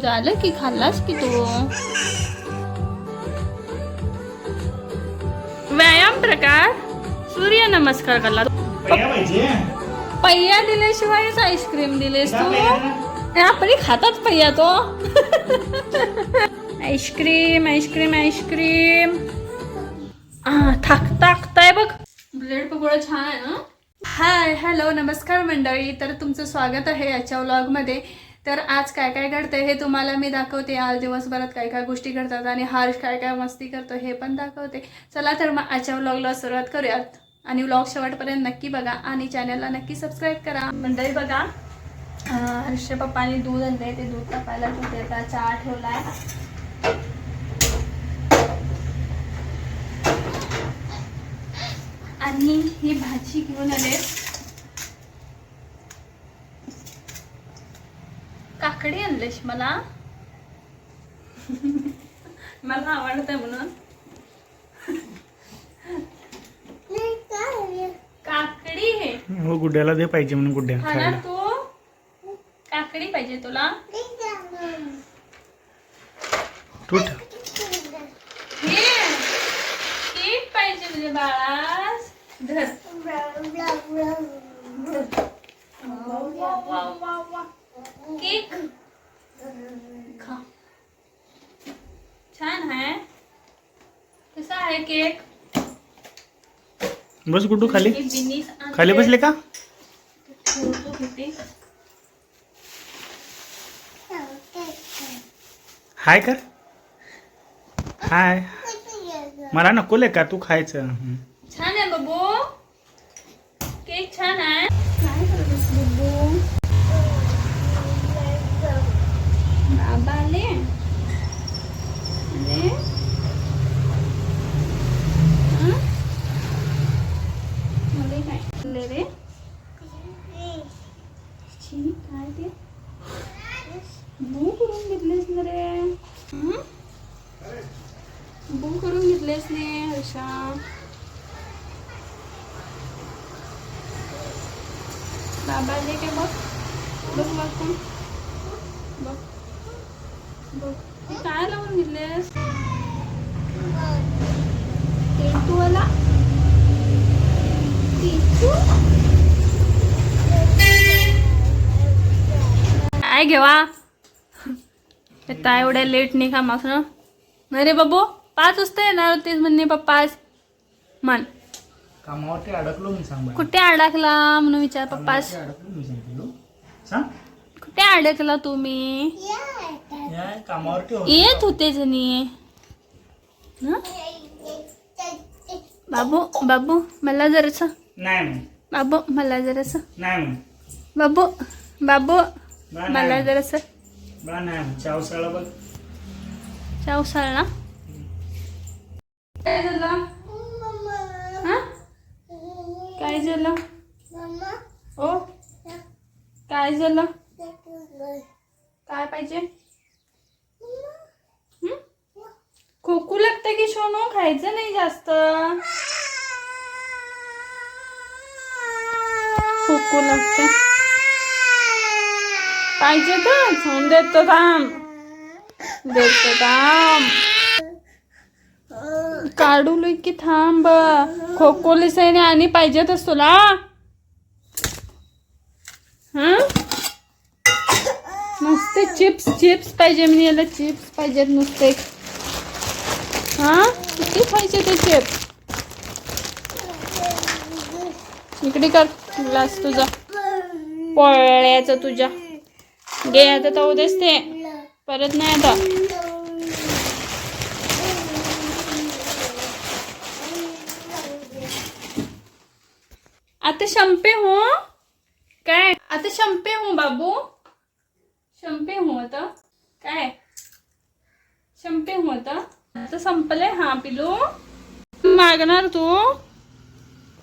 झालं की खाल्लास की तू? व्यायाम प्रकार सूर्य नमस्कार करला पहिया दिल्याशिवायच आईस्क्रीम दिलेस तू? हे आपण खातात पहिया तो. Ice cream ice cream ice cream. थाक टाकताय बघ. ब्रेड पकोडा छान आहे ना? हाय हॅलो नमस्कार मंडळी. तर तुमचं स्वागत आहे याच्या व्लॉगमध्ये तर आज काय काय घडतंय हे तुम्हाला मी दाखवते. आज दिवसभरात काय काय गोष्टी घडतात आणि हर्ष काय काय मस्ती करतो हे पण दाखवते. चला तर मग आजच्या व्लॉगला सुरुवात करूयात. आणि व्लॉग शेवटपर्यंत नक्की बघा आणि चॅनलला नक्की सबस्क्राईब करा. मंडळी बघा हर्ष पप्पानी दूध आणले ते दूध तापायला ठेवते आता चहा ठेवलाय. आणि ही भाजी घेऊन आले. आणलेस मला? मला आवडतं म्हणून. काकडी हे हो गुड्ड्याला दे पाहिजे म्हणून गुड्ड्या खाणार खायला. तू? काकडी पाहिजे तुला. तू हे केक पाहिजे म्हणजे बाळास. धर. केक. खा. छान आहे. कसा आहे केक? बस गुड्डू खाली? बिनीस. खाली बसले का. हाय कर. हाय. मला नको का तू खायचं? हं. छान आहे बबू केक छान आहे काय करतोस बबू बाबा आले आले हं? आले काय आले रे छी, काय ते बू करून घेतलेस ना रे हं? बू करून घेतलेस ने हर्षा बाबा आले काय बघ बघ बघ कोण बघ बघ. हे काय लावून घेतलेस टेटूवाला काय घेवा. आता एवढ्या लेट निघा का नाही रे बाबू. पाच वाजता येणार होतेस म्हणणे पप्पा आज म्हण कामावरती अडकलो मी सांग. कुठे अडकला म्हणून विचार पप्पास कामावरती अडकलो मी सांगितलं सांग कुठे अडकला तुम्ही या कामावरती होतो. येत होते जणी हं? बाबू बाबू मला जरास नाही. बाबू मला जरास नाही. बाबू बाबू मला जरास नाही म्हण. चावसाळा बघ चावसाळ ना काय झालं? हं? काय झालं? ओ? काय झालं? काय पाहिजे? खोकू लागतं की सोनू? खायचं नाही जास्त. खोकू लागतं पाहिजे तर सोन देतो थांब. देतो थांब. काढू की थांब. खोकोली सैने आणि पाहिजेतच तुला हा? नुसते चिप्स चिप्स पाहिजे मी याला चिप्स पाहिजेत नुसते. हा? किती पाहिजे ते चिप्स? इकडे कर ग्लास तुझा. पोळ्याचा तुझ्या. घे आता तर उद्याच ते. परत नाही आता. आता शंपे हो. काय? आता शंपे हो बाबू. शंपे हो आता. काय? शंपे हो आता. आता संपले हा पिलू. मागणार तू.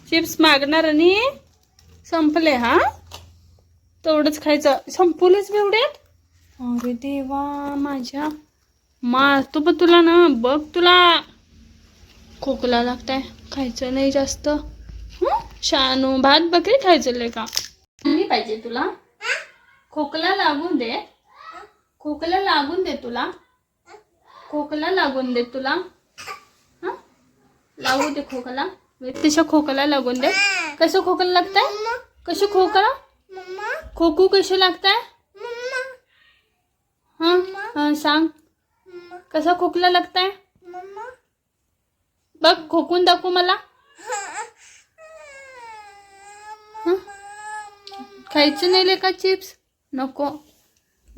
चिप्स मागणार आणि संपले हा. तेवढंच खायचं. संपवलेच एवढ्यात? अरे देवा माझ्या. मारतो पण तुला ना बघ तुला. खोकला लागताय. खायचं नाही जास्त. शानू भात बकरी खायचं लय का? थंडी पाहिजे तुला. खोकला लागून दे. खोकला लागून दे तुला. खोकला लागून दे तुला. हा? लागू दे खोकला. तिच्या खोकला लागून दे. कसं खोकला लागतंय? कसं खोकला? खोकू कसे लागताय? हा? हा सांग. कसा खोकला लागताय? बघ खोकून दाखव मला? खायचं नाही ले का चिप्स? नको.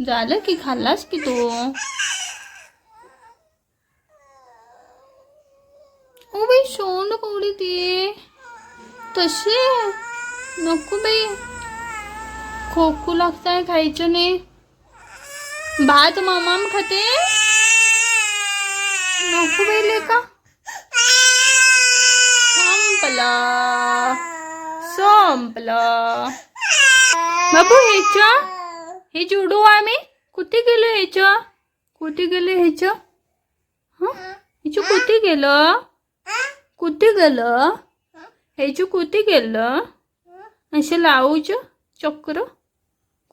झालं की खाल्लास की तू? ओ बाई, सोंड कवडी ती. तशी नको बाई. खोकू लागताय, खायचं नाही. भात मामाम खाते. नको बाई लेका. संपलं. बाबू ह्याच्या हे जोडू आम्ही? कुठे गेलो ह्याच्या कुठे गेलो ह्याच्या हं? कुठे गेलं? कुठे गेलं? ह्याचं कुठे गेलं? असं लावूच चक्र.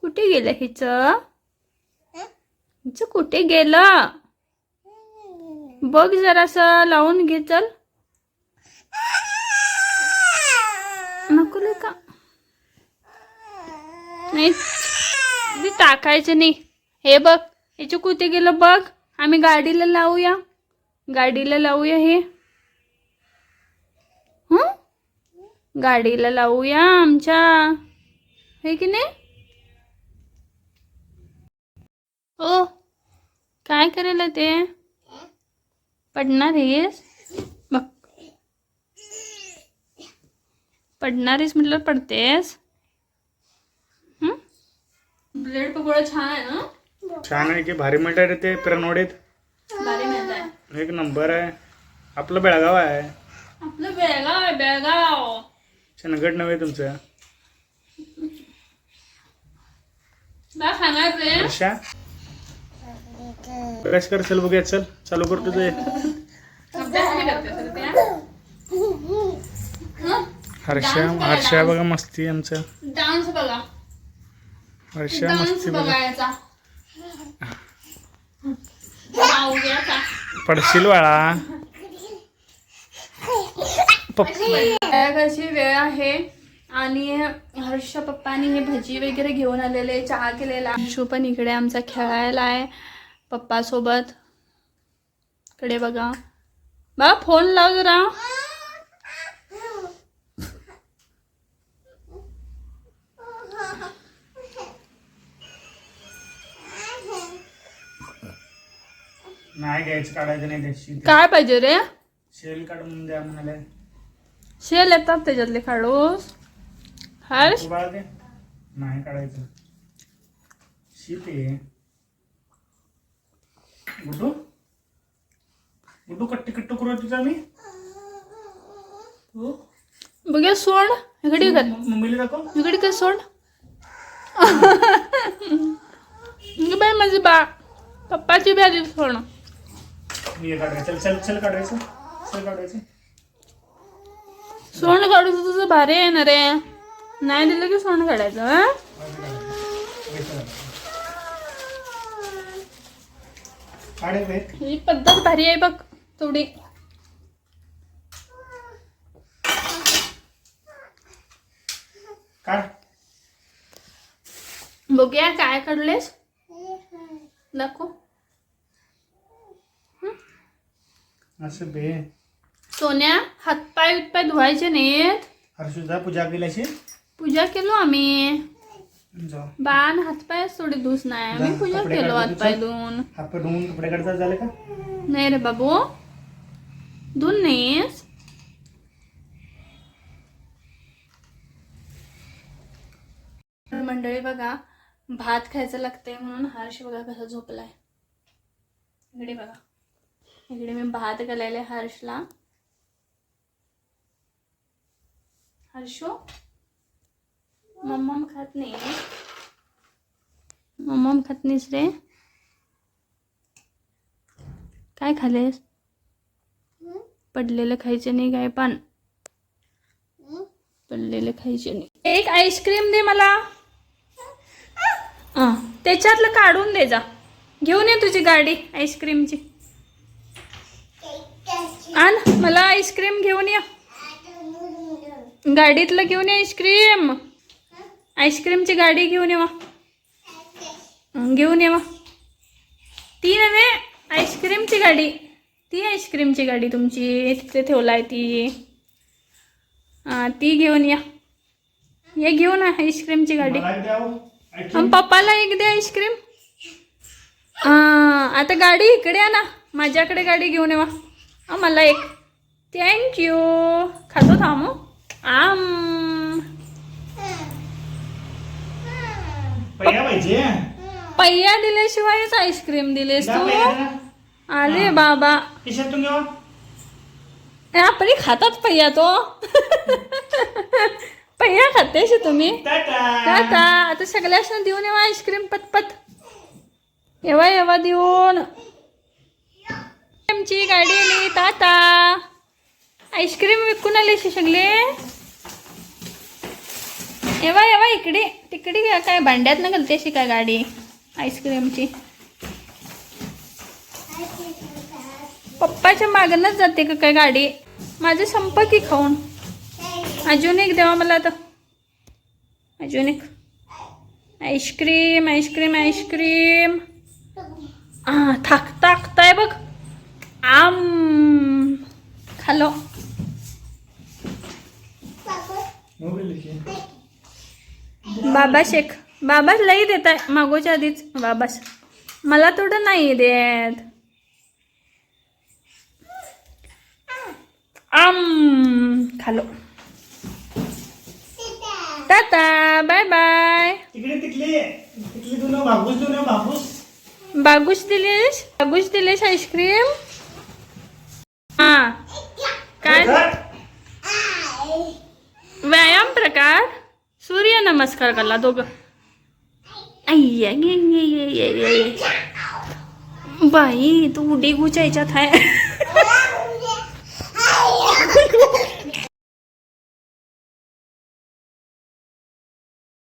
कुठे गेलं ह्याचं ह्याचं कुठे गेलं? बघ जरासं लावून घे चल नको का नाही. टाकायचं नाही. हे बघ याचं कुठे गेलं बघ. आम्ही गाडीला लावूया. गाडीला लावूया हे. हं? गाडीला लावूया आमच्या. हे की नाही? ओ काय करायला ते? पडणार आहेस? बघ. पडणार आहेस म्हटलं पडतेस. ब्रेड पकोडा छान आहे ना? छान आहे की भारी मिळतात रे ते पिरणवडीत भारी मिळत आहे एक नंबर आहे. आपलं बेळगाव आहे. आपलं बेळगाव आहे बेळगाव. चंदगड नव्हे तुमचं? काय रे. हर्षा कश कर चल बघूया चल. चालू कर तुझे अभ्यास नाही करते सर त्या हर्षा हर्षा बघा मस्ती आमचं. डान्स बघा. हर्षा डान्स मस्ती बघा. बघायचा पडशील वाळा पप्पा. संध्याकाळची वेळ आहे. आणि हर्ष पप्पानी हे भजी वगैरे घेऊन आलेले चहा केलेला. हर्षू पण इकडे आमचा खेळायला आहे पप्पासोबत. इकडे बघा. बा फोन लाव जरा. नाही घ्यायचं काढायचं नाही द्यायची काय पाहिजे रे? शेल काढून द्या म्हणाले. शेल येतात त्याच्यातले काढूस. हर्ष? नाही काढायचं. शीत आहे. गुड्डू? गुड्डू कट्टी कट्टू करू तुझा मी? हो? सोड. इकडे कर. मम्मीला दाखव. इकडे कर सोड. बाई माझी बा पप्पाची बी आली सोड. हे काढायचं. चल चल चल काढायचं. चल काढायचं. सोंड काढून तुझं भारी आहे ना रे. नाही दिलं की सोंड काढायचं हं? ही पद्धत भारी आहे बघ थोडी बघूया काय काढलेस. दाखव. असं बे. सोन्या हातपाय बितपाय धुवायचे नाहीत. हर्षुदा पूजा केली अशी पूजा केलो आम्ही. जाऊ बाण हातपाय थोडी धुस नाही. आम्ही जा, पूजा कपडे केलो हातपाय. धुवून हात पाय धुवून कपडे काढतात झाले का? नाही रे बाबू. धुवून नाहीस. मंडळी बघा भात खायचं लागतंय म्हणून हर्ष बघा कसा झोपलाय. इकडे बघा. इकडे मी भात घालायला हर्षला. हर्षो मम्मम खात नाही मम्मम खात नाहीस रे. काय खालेस पडलेलं खायचं नाही काय पण. पडलेलं खायचं नाही. एक आईस्क्रीम दे मला. त्याच्यातलं काढून दे जा. घेऊन ये तुझी गाडी आईस्क्रीमची. आण मला आईस्क्रीम घेऊन ये. गाडीतलं घेऊन ये आईस्क्रीम. आईस्क्रीमची गाडी घेऊन ये वा. हं, घेऊन ये वा. ती नव्हे आईस्क्रीमची गाडी. ती आईस्क्रीमची गाडी तुमची. तिथे ठेवलाय ती. हां ती घेऊन या. ये घेऊन या आईस्क्रीमची गाडी. हो. पप्पाला एक दे आईस्क्रीम. हां आता गाडी इकडे आहे ना माझ्याकडे गाडी घेऊन येवा हां मला एक थँक्यू खातो थांब. आम. पहिया दिल्याशिवायच आईस्क्रीम दिलेस तू. अरे बाबा. आपण खातात पहिया तो. पहिया खातेस तुम्ही. टाटा. टाटा. आता सगळ्यांना देऊन येवा आईस्क्रीम पटपट. येवा येवा देऊन. आमची गाडी आली. ताता आईस्क्रीम विकून आले सगळे. येवा येवा इकडे. तिकडे काय- काय भांड्यात ना घालते अशी काय गाडी? आईस्क्रीमची. पप्पाच्या मागनच जाते का काय गाडी? माझं संप की खाऊन. अजून एक देवा मला आता. अजून एक. Ice cream ice cream ice cream. आ थाक टाकताय बघ. आम. खालो. बाबा शेख. बाबाच लई देत आहे. मागोच्या आधीच. बाबास मला थोडं नाही देत. आम. खालो टाटा. Bye bye. बागुश दिलेस बागुश दिलेस आईस्क्रीम हा काय घर. व्यायाम प्रकार सूर्य नमस्कार करला दोघं. अय्या बाई तू उडी गुच्या याच्यात आहे.